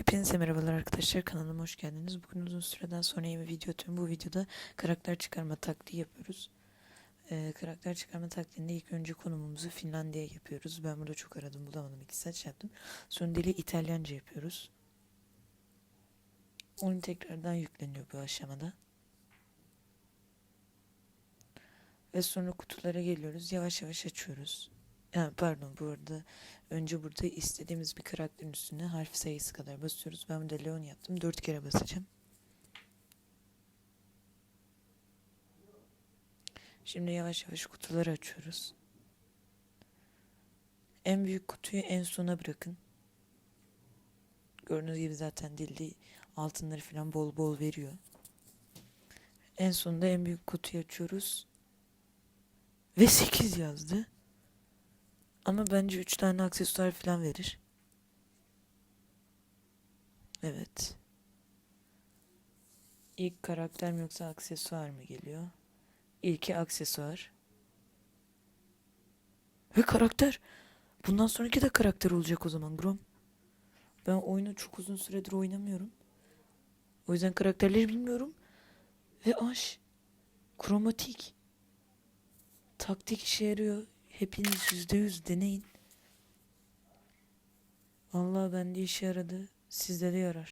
Hepinize merhabalar arkadaşlar kanalıma hoş geldiniz. Bugün uzun süreden sonra yeni bir video atıyorum. Bu videoda karakter çıkarma taktiği yapıyoruz. Ee, karakter çıkarma taktiğinde ilk önce konumumuzu Finlandiya yapıyoruz. Ben burada çok aradım bulamadım. iki saat şey yaptım. Sonra dili İtalyanca yapıyoruz. Oyun tekrardan yükleniyor bu aşamada. Ve sonra kutulara geliyoruz. Yavaş yavaş açıyoruz. Ha, pardon bu arada önce burada istediğimiz bir karakterin üstüne harf sayısı kadar basıyoruz. Ben burada Leon yaptım. Dört kere basacağım. Şimdi yavaş yavaş kutuları açıyoruz. En büyük kutuyu en sona bırakın. Gördüğünüz gibi zaten dilde altınları falan bol bol veriyor. En sonunda en büyük kutuyu açıyoruz. Ve 8 yazdı. Ama bence 3 tane aksesuar falan verir. Evet. İlk karakter mi yoksa aksesuar mı geliyor? İlki aksesuar. Ve karakter. Bundan sonraki de karakter olacak o zaman Grom. Ben oyunu çok uzun süredir oynamıyorum. O yüzden karakterleri bilmiyorum. Ve aş. Kromatik. Taktik işe yarıyor. Hepiniz yüzde yüz deneyin. Vallahi bende işe yaradı. Sizde de yarar.